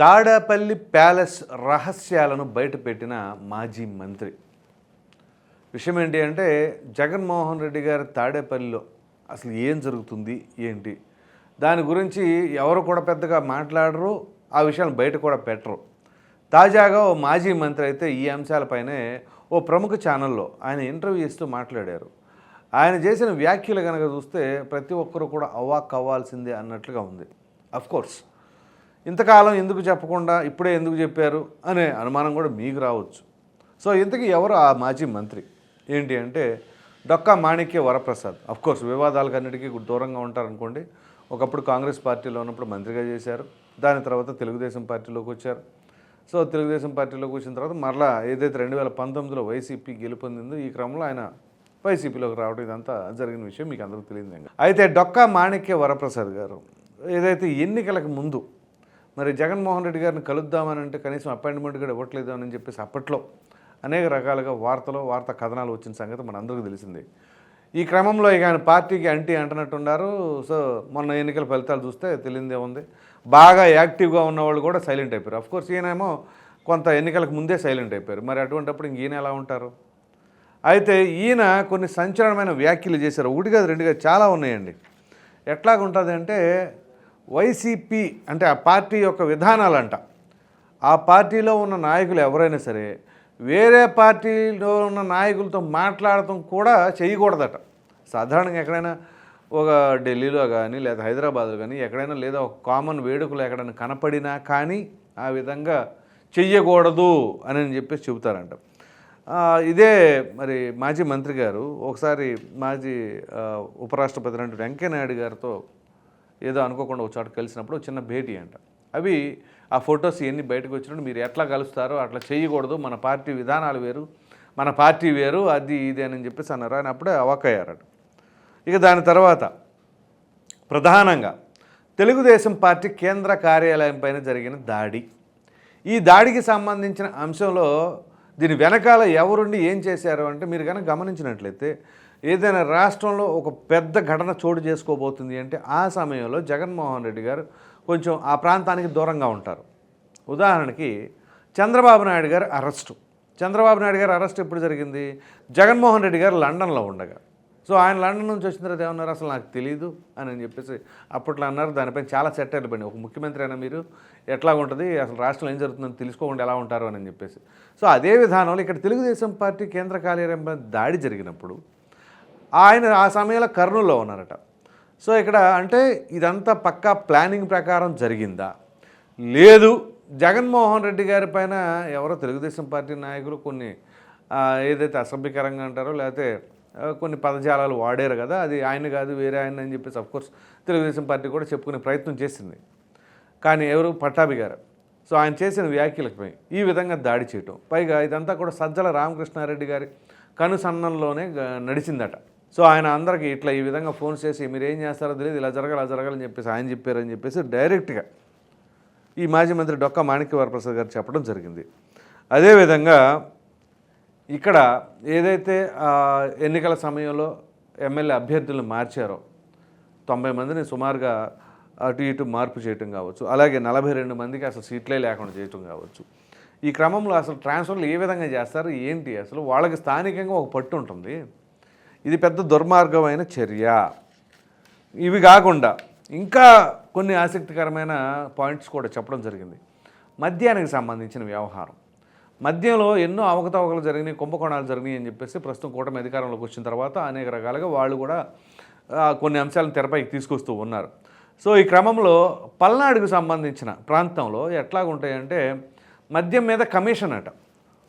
Tadepalli palace రహస్యాలను బయటపెట్టిన మాజీ మంత్రి. విషయం ఏంటి అంటే జగన్మోహన్ రెడ్డి గారి తాడేపల్లిలో అసలు ఏం జరుగుతుంది ఏంటి? దాని గురించి ఎవరు కూడా పెద్దగా మాట్లాడరు ఆ విషయాలు బయట కూడా పెట్టరు. తాజాగా ఓ మాజీ మంత్రి అయితే ఈ అంశాలపైనే ఓ ప్రముఖ ఛానల్లో ఆయన ఇంటర్వ్యూ ఇస్తూ మాట్లాడారు. ఆయన చేసిన వ్యాఖ్యలు కనుక చూస్తే ప్రతి ఒక్కరూ కూడా అవాక్ అవ్వాల్సిందే అన్నట్లుగా ఉంది. కోర్స్ ఇంతకాలం ఎందుకు చెప్పకుండా ఇప్పుడే ఎందుకు చెప్పారు అనే అనుమానం కూడా మీకు రావచ్చు. సో ఇంతకీ ఎవరు ఆ మాజీ మంత్రి? ఏంటి అంటే డొక్కా మాణిక్య వరప్రసాద్. అఫ్కోర్స్ వివాదాలకు అన్నిటికీ దూరంగా ఉంటారనుకోండి. ఒకప్పుడు కాంగ్రెస్ పార్టీలో ఉన్నప్పుడు మంత్రిగా చేశారు. దాని తర్వాత తెలుగుదేశం పార్టీలోకి వచ్చారు. సో తెలుగుదేశం పార్టీలోకి వచ్చిన తర్వాత మరలా ఏదైతే రెండు వేల పంతొమ్మిదిలో వైసీపీ గెలుపొందిందో ఈ క్రమంలో ఆయన వైసీపీలోకి రావడం ఇదంతా జరిగిన విషయం మీకు అందరికీ తెలియదు. అయితే డొక్కా మాణిక్య వరప్రసాద్ గారు ఏదైతే ఎన్నికలకు ముందు మరి జగన్మోహన్ రెడ్డి గారిని కలుద్దామని అంటే కనీసం అపాయింట్మెంట్ కూడా ఇవ్వట్లేదు అని చెప్పేసి అప్పట్లో అనేక రకాలుగా వార్తలు వార్త కథనాలు వచ్చిన సంగతి మనందరికీ తెలిసిందే. ఈ క్రమంలో ఇక ఆయన పార్టీకి అంటీ అంటున్నట్టున్నారు. సో మొన్న ఎన్నికల ఫలితాలు చూస్తే తెలియదే ఉంది. బాగా యాక్టివ్గా ఉన్నవాళ్ళు కూడా సైలెంట్ అయిపోయారు. అఫ్కోర్స్ ఈయనేమో కొంత ఎన్నికలకు ముందే సైలెంట్ అయిపోయారు. మరి అటువంటిప్పుడు ఈయన ఎలా ఉంటారు? అయితే ఈయన కొన్ని సంచలనమైన వ్యాఖ్యలు చేశారు. ఒకటి కాదు రెండు కాదు చాలా ఉన్నాయండి. ఎట్లాగుంటుంది అంటే వైసీపీ అంటే ఆ పార్టీ యొక్క విధానాలంట. ఆ పార్టీలో ఉన్న నాయకులు ఎవరైనా సరే వేరే పార్టీలో ఉన్న నాయకులతో మాట్లాడటం కూడా చేయకూడదట. సాధారణంగా ఎక్కడైనా ఒక ఢిల్లీలో కానీ లేదా హైదరాబాద్లో కానీ ఎక్కడైనా లేదా ఒక కామన్ వేడుకలు ఎక్కడైనా కనపడినా కానీ ఆ విధంగా చెయ్యకూడదు అని చెప్పేసి చెబుతారంట. ఇదే మరి మాజీ మంత్రి గారు ఒకసారి మాజీ ఉపరాష్ట్రపతి అంటే వెంకయ్యనాయుడు గారితో ఏదో అనుకోకుండా ఒక చోట కలిసినప్పుడు చిన్న భేటీ అంట. అవి ఆ ఫొటోస్ ఇవన్నీ బయటకు వచ్చినప్పుడు మీరు ఎట్లా కలుస్తారో అట్లా చేయకూడదు మన పార్టీ విధానాలు వేరు మన పార్టీ వేరు అది ఇది అని చెప్పేసి అన్నారు. ఆయన అప్పుడే అవాకయ్యారట. ఇక దాని తర్వాత ప్రధానంగా తెలుగుదేశం పార్టీ కేంద్ర కార్యాలయం పైన జరిగిన దాడి. ఈ దాడికి సంబంధించిన అంశంలో దీని వెనకాల ఎవరుండి ఏం చేశారు అంటే మీరు కనుక గమనించినట్లయితే ఏదైనా రాష్ట్రంలో ఒక పెద్ద ఘటన చోటు చేసుకోబోతుంది అంటే ఆ సమయంలో జగన్మోహన్ రెడ్డి గారు కొంచెం ఆ ప్రాంతానికి దూరంగా ఉంటారు. ఉదాహరణకి చంద్రబాబు నాయుడు గారి అరెస్టు. చంద్రబాబు నాయుడు గారి అరెస్ట్ ఎప్పుడు జరిగింది? జగన్మోహన్ రెడ్డి గారు లండన్లో ఉండగా. సో ఆయన లండన్ నుంచి వచ్చిన తర్వాత ఏమన్నారు? అసలు నాకు తెలియదు అని చెప్పేసి అప్పట్లో అన్నారు. దానిపైన చాలా చట్టాలు పడి ఒక ముఖ్యమంత్రి అయినా మీరు ఎట్లా ఉంటుంది అసలు రాష్ట్రంలో ఏం జరుగుతుందని తెలుసుకోకుండా ఎలా ఉంటారు? అని చెప్పేసి. సో అదే విధానంలో ఇక్కడ తెలుగుదేశం పార్టీ కేంద్ర కార్యాలయంపై దాడి జరిగినప్పుడు ఆయన ఆ సమయంలో కర్నూలులో ఉన్నారట. సో ఇక్కడ అంటే ఇదంతా పక్కా ప్లానింగ్ ప్రకారం జరిగిందా? లేదు. జగన్మోహన్ రెడ్డి గారి పైన ఎవరో తెలుగుదేశం పార్టీ నాయకులు కొన్ని ఏదైతే అసభ్యకరంగా అంటారో లేకపోతే కొన్ని పదజాలాలు వాడారు కదా అది ఆయన కాదు వేరే ఆయన అని చెప్పేసి అఫ్కోర్స్ తెలుగుదేశం పార్టీ కూడా చెప్పుకునే ప్రయత్నం చేసింది. కానీ ఎవరు? పట్టాభి గారు. సో ఆయన చేసిన వ్యాఖ్యలపై ఈ విధంగా దాడి చేయటం. పైగా ఇదంతా కూడా సజ్జల రామకృష్ణారెడ్డి గారి కనుసన్నల్లోనే నడిచిందట. సో ఆయన అందరికీ ఇట్లా ఈ విధంగా ఫోన్ చేసి మీరు ఏం చేస్తారో తెలియదు ఇలా జరగాలి అలా జరగాలని చెప్పేసి ఆయన చెప్పారని చెప్పేసి డైరెక్ట్గా ఈ మాజీ మంత్రి డొక్కా మాణిక్య వరప్రసాద్ గారు చెప్పడం జరిగింది. అదేవిధంగా ఇక్కడ ఏదైతే ఎన్నికల సమయంలో ఎమ్మెల్యే అభ్యర్థులను మార్చారో తొంభై మందిని సుమారుగా అటు ఇటు మార్పు చేయటం కావచ్చు అలాగే నలభై రెండు మందికి అసలు సీట్లే లేకుండా చేయటం కావచ్చు ఈ క్రమంలో అసలు ట్రాన్స్ఫర్లు ఏ విధంగా చేస్తారు ఏంటి అసలు వాళ్ళకి స్థానికంగా ఒక పట్టు ఉంటుంది. ఇది పెద్ద దుర్మార్గమైన చర్య. ఇవి కాకుండా ఇంకా కొన్ని ఆసక్తికరమైన పాయింట్స్ కూడా చెప్పడం జరిగింది. మద్యానికి సంబంధించిన వ్యవహారం. మద్యంలో ఎన్నో అవకతవకలు జరిగినాయి కుంభకోణాలు జరిగినాయి అని చెప్పేసి ప్రస్తుతం కూటమి అధికారంలోకి వచ్చిన తర్వాత అనేక రకాలుగా వాళ్ళు కూడా కొన్ని అంశాలను తెరపైకి తీసుకొస్తూ ఉన్నారు. సో ఈ క్రమంలో పల్నాడుకు సంబంధించిన ప్రాంతంలో ఎట్లాగుంటాయంటే మద్యం మీద కమిషన్ అట.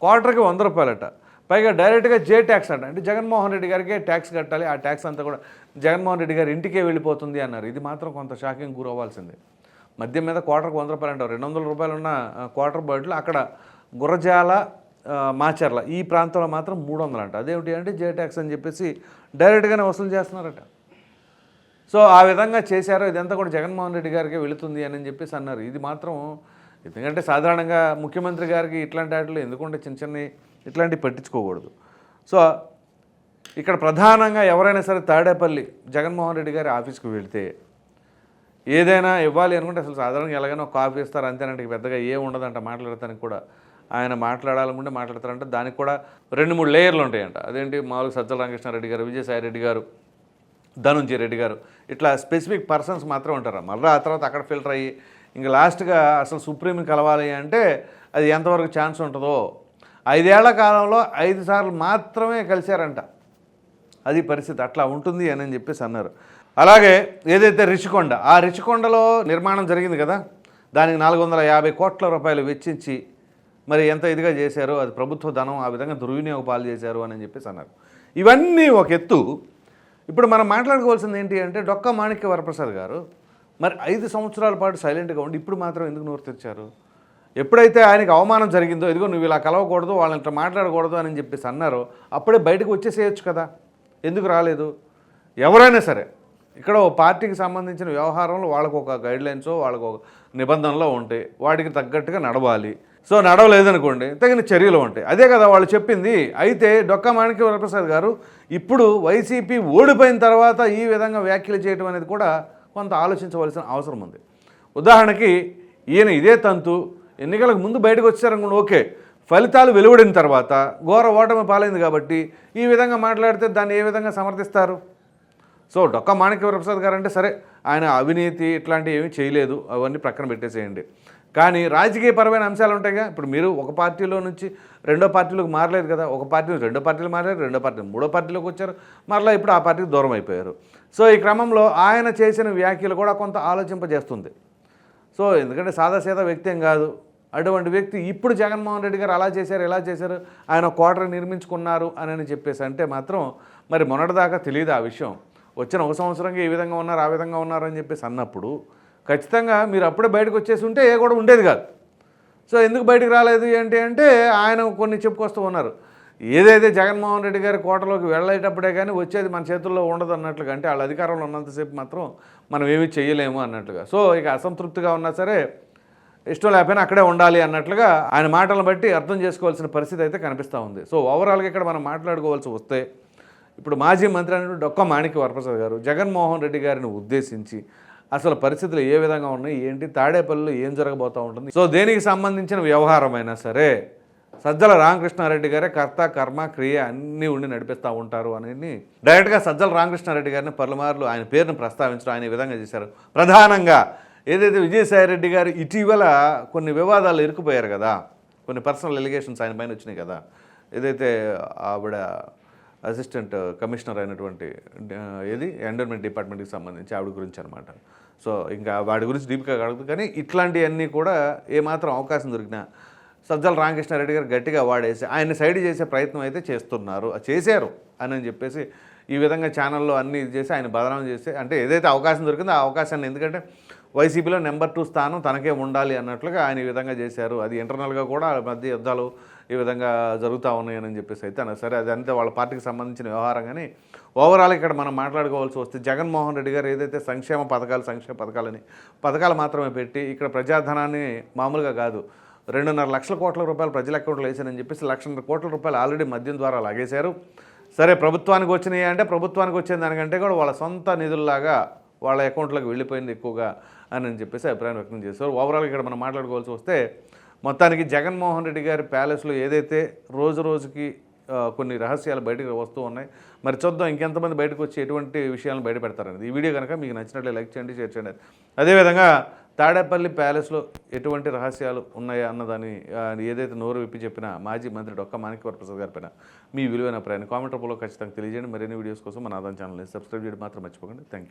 క్వార్టర్కి వంద రూపాయలట. పైగా డైరెక్ట్గా జే ట్యాక్స్ అంట. అంటే జగన్మోహన్ రెడ్డి గారికే ట్యాక్స్ కట్టాలి. ఆ ట్యాక్స్ అంతా కూడా జగన్మోహన్ రెడ్డి గారి ఇంటికే వెళ్ళిపోతుంది అన్నారు. ఇది మాత్రం కొంత షాకింగ్ గురవ్వాల్సిందే. మద్యం మీద క్వార్టర్కి వంద రూపాయలు అంటారు రెండు వందల రూపాయలు ఉన్న క్వార్టర్ బాటిల్ అక్కడ గురజాల మాచర్ల ఈ ప్రాంతంలో మాత్రం మూడు వందలు అంట. అదేమిటి అంటే జే ట్యాక్స్ అని చెప్పేసి డైరెక్ట్గానే వసూలు చేస్తున్నారట. సో ఆ విధంగా చేశారో ఇదంతా కూడా జగన్మోహన్ రెడ్డి గారికి వెళుతుంది అని చెప్పేసి అన్నారు. ఇది మాత్రం ఎందుకంటే సాధారణంగా ముఖ్యమంత్రి గారికి ఇట్లాంటి వాటిలో ఎందుకంటే చిన్న చిన్న ఇట్లాంటివి పట్టించుకోకూడదు. సో ఇక్కడ ప్రధానంగా ఎవరైనా సరే తాడేపల్లి జగన్మోహన్ రెడ్డి గారి ఆఫీస్కి వెళితే ఏదైనా ఇవ్వాలి అనుకుంటే అసలు సాధారణంగా ఎలాగైనా ఒక కాఫీ ఇస్తారు అంతేనంటే పెద్దగా ఏ ఉండదంట మాట్లాడతానికి కూడా. ఆయన మాట్లాడాలనుకుంటే మాట్లాడతారంటే. దానికి కూడా రెండు మూడు లేయర్లు ఉంటాయంట. అదేంటి? మామూలుగా సజ్జల రామకృష్ణారెడ్డి గారు విజయసాయి రెడ్డి గారు ధనుంజయ రెడ్డి గారు. ఇట్లా స్పెసిఫిక్ పర్సన్స్ మాత్రం ఉంటారు. మళ్ళీ ఆ తర్వాత అక్కడ ఫిల్టర్ అయ్యి ఇంకా లాస్ట్గా అసలు సుప్రీంని కలవాలి అంటే అది ఎంతవరకు ఛాన్స్ ఉంటుందో. ఐదేళ్ళ కాలంలో ఐదు సార్లు మాత్రమే కలిశారంట. అది పరిస్థితి. అట్లా ఉంటుంది అని అని చెప్పేసి అన్నారు. అలాగే ఏదైతే రిషికొండ ఆ రిషికొండలో నిర్మాణం జరిగింది కదా? దానికి నాలుగు వందల యాభై కోట్ల రూపాయలు వెచ్చించి మరి ఎంత ఇదిగా చేశారో అది ప్రభుత్వ ధనం ఆ విధంగా దుర్వినియోగ పాలు చేశారు అని చెప్పేసి అన్నారు. ఇవన్నీ ఒక ఎత్తు. ఇప్పుడు మనం మాట్లాడుకోవాల్సింది ఏంటి అంటే డొక్క మాణిక్య వరప్రసాద్ గారు మరి ఐదు సంవత్సరాల పాటు సైలెంట్గా ఉండి ఇప్పుడు మాత్రం ఎందుకు నోరు తెచ్చారు ఎప్పుడైతే ఆయనకి అవమానం జరిగిందో ఇదిగో నువ్వు ఇలా కలవకూడదు వాళ్ళని ఇట్లా మాట్లాడకూడదు అని చెప్పేసి అన్నారో అప్పుడే బయటకు వచ్చేసేయచ్చు కదా. ఎందుకు రాలేదు? ఎవరైనా సరే ఇక్కడ ఓ పార్టీకి సంబంధించిన వ్యవహారంలో వాళ్ళకు ఒక గైడ్ వాళ్ళకు ఒక నిబంధనలో ఉంటాయి వాటికి తగ్గట్టుగా నడవాలి. సో నడవలేదనుకోండి తగిన చర్యలు ఉంటాయి. అదే కదా వాళ్ళు చెప్పింది. అయితే డొక్కా మాణిక్య వరప్రసాద్ గారు ఇప్పుడు వైసీపీ ఓడిపోయిన తర్వాత ఈ విధంగా వ్యాఖ్యలు చేయడం అనేది కూడా కొంత ఆలోచించవలసిన అవసరం ఉంది. ఉదాహరణకి ఈయన ఇదే తంతు ఎన్నికలకు ముందు బయటకు వచ్చారనుకోండి ఓకే. ఫలితాలు వెలువడిన తర్వాత ఘోర ఓటమి పాలైంది కాబట్టి ఈ విధంగా మాట్లాడితే దాన్ని ఏ విధంగా సమర్థిస్తారు? సో డొక్క మాణిక్య ప్రసాద్ గారు అంటే సరే ఆయన అవినీతి ఇట్లాంటివి ఏమీ చేయలేదు అవన్నీ ప్రక్కన పెట్టేసేయండి. కానీ రాజకీయపరమైన అంశాలు ఉంటాయిగా. ఇప్పుడు మీరు ఒక పార్టీలో నుంచి రెండో పార్టీలోకి మారలేదు కదా. ఒక పార్టీ నుంచి రెండో పార్టీలు మారారు రెండో పార్టీ మూడో పార్టీలోకి వచ్చారు. మరలా ఇప్పుడు ఆ పార్టీకి దూరం అయిపోయారు. సో ఈ క్రమంలో ఆయన చేసిన వ్యాఖ్యలు కూడా కొంత ఆలోచింపజేస్తుంది. సో ఎందుకంటే సాదాసీదా వ్యక్తి ఏం కాదు. అటువంటి వ్యక్తి ఇప్పుడు జగన్మోహన్ రెడ్డి గారు అలా చేశారు ఎలా చేశారు. ఆయన క్వార్టర్ నిర్మించుకున్నారు అని అని చెప్పేసి అంటే మాత్రం మరి మొన్నటిదాకా తెలియదు ఆ విషయం. వచ్చిన ఒక సంవత్సరంగా ఈ విధంగా ఉన్నారు ఆ విధంగా ఉన్నారు అని చెప్పేసి అన్నప్పుడు ఖచ్చితంగా మీరు అప్పుడే బయటకు వచ్చేసి ఉంటే ఏ కూడా ఉండేది కాదు. సో ఎందుకు బయటకు రాలేదు ఏంటి అంటే ఆయన కొన్ని చెప్పుకొస్తూ ఉన్నారు. ఏదైతే జగన్మోహన్ రెడ్డి గారి కోటలోకి వెళ్ళేటప్పుడే కానీ వచ్చేది మన చేతుల్లో ఉండదు అన్నట్లుగా అంటే వాళ్ళ అధికారంలో ఉన్నంతసేపు మాత్రం మనం ఏమీ చేయలేము అన్నట్లుగా. సో ఇక అసంతృప్తిగా ఉన్నా సరే ఇష్టం లేకపోయినా అక్కడే ఉండాలి అన్నట్లుగా ఆయన మాటలను బట్టి అర్థం చేసుకోవాల్సిన పరిస్థితి అయితే కనిపిస్తూ ఉంది. సో ఓవరాల్గా ఇక్కడ మనం మాట్లాడుకోవాల్సి వస్తే ఇప్పుడు మాజీ మంత్రి అయినటువంటి డొక్క మాణిక్య వరప్రసాద్ గారు జగన్మోహన్ రెడ్డి గారిని ఉద్దేశించి అసలు పరిస్థితులు ఏ విధంగా ఉన్నాయి? ఏంటి? తాడేపల్లిలో ఏం జరగబోతూ ఉంటుంది? సో దేనికి సంబంధించిన వ్యవహారమైనా సరే సజ్జల రామకృష్ణారెడ్డి గారే కర్త కర్మ క్రియ అన్నీ ఉండి నడిపిస్తూ ఉంటారు అని డైరెక్ట్గా సజ్జల రామకృష్ణారెడ్డి గారిని పలుమార్లు ఆయన పేరును ప్రస్తావించడం ఆయన విధంగా చేశారు. ప్రధానంగా ఏదైతే విజయసాయిరెడ్డి గారు ఇటీవల కొన్ని వివాదాలు ఇరుక్కుపోయారు కదా కొన్ని పర్సనల్ ఎలిగేషన్స్ ఆయన పైన వచ్చినాయి కదా ఏదైతే ఆవిడ అసిస్టెంట్ కమిషనర్ అయినటువంటి ఏది? ఎండోన్మెంట్ డిపార్ట్మెంట్కి సంబంధించి ఆవిడ గురించి అనమాట సో ఇంకా వాడి గురించి డీప్గా అడుగుతుంది. కానీ ఇట్లాంటివన్నీ కూడా ఏమాత్రం అవకాశం దొరికినా సజ్జల రామకృష్ణారెడ్డి గారు గట్టిగా వాడేసి ఆయన సైడ్ చేసే ప్రయత్నం అయితే చేస్తున్నారు. చేశారు అని అని చెప్పేసి ఈ విధంగా ఛానల్లో అన్ని ఇది చేసి ఆయన బదనాం చేస్తే అంటే ఏదైతే అవకాశం దొరికిందో ఆ అవకాశాన్ని ఎందుకంటే వైసీపీలో నెంబర్ టూ స్థానం తనకే ఉండాలి అన్నట్లుగా ఆయన ఈ విధంగా చేశారు. అది ఇంటర్నల్గా కూడా మధ్య యుద్ధాలు ఈ విధంగా జరుగుతూ ఉన్నాయని చెప్పేసి అయితే అన్నారు. సరే అది అంతే వాళ్ళ పార్టీకి సంబంధించిన వ్యవహారం కానీ ఓవరాల్ ఇక్కడ మనం మాట్లాడుకోవాల్సి వస్తే జగన్మోహన్ రెడ్డి గారు ఏదైతే సంక్షేమ పథకాలు సంక్షేమ పథకాలని పథకాలు మాత్రమే పెట్టి ఇక్కడ ప్రజాధనాన్ని మామూలుగా కాదు రెండున్నర లక్షల కోట్ల రూపాయలు ప్రజల అకౌంట్లో వేసానని చెప్పేసి లక్షన్నర కోట్ల రూపాయలు ఆల్రెడీ మద్యం ద్వారా లాగేశారు. సరే ప్రభుత్వానికి వచ్చినాయి అంటే ప్రభుత్వానికి వచ్చిన దానికంటే కూడా వాళ్ళ సొంత నిధుల్లాగా వాళ్ళ అకౌంట్లోకి వెళ్ళిపోయింది ఎక్కువగా అని అని చెప్పేసి అభిప్రాయం వ్యక్తం చేశారు. ఓవరాల్ ఇక్కడ మనం మాట్లాడుకోవాల్సి వస్తే మొత్తానికి జగన్మోహన్ రెడ్డి గారి ప్యాలెస్లో ఏదైతే రోజు రోజుకి కొన్ని రహస్యాలు బయటకు వస్తూ ఉన్నాయి మరి చూద్దాం ఇంకెంతమంది బయటకు వచ్చి ఎటువంటి విషయాలను బయటపెడతారనేది ఈ వీడియో కనుక మీకు నచ్చినట్లే లైక్ చేయండి షేర్ చేయండి. అదేవిధంగా తాడేపల్లి ప్యాలెస్లో ఎటువంటి రహస్యాలు ఉన్నాయా అన్నదాన్ని ఏదైతే నోరు విప్పి చెప్పిన మాజీ మంత్రి డొక్క మాణిక్య ప్రసాద్ గారి పైన మీ విలువైన ప్రయాణం కామెంట్ రూపంలో ఖచ్చితంగా తెలియజేయండి. మరిన్ని వీడియోస్ కోసం మన ఆదాయం ఛానల్ని సబ్స్క్రైబ్ చేయడం మాత్రం మర్చిపోకండి. Thank you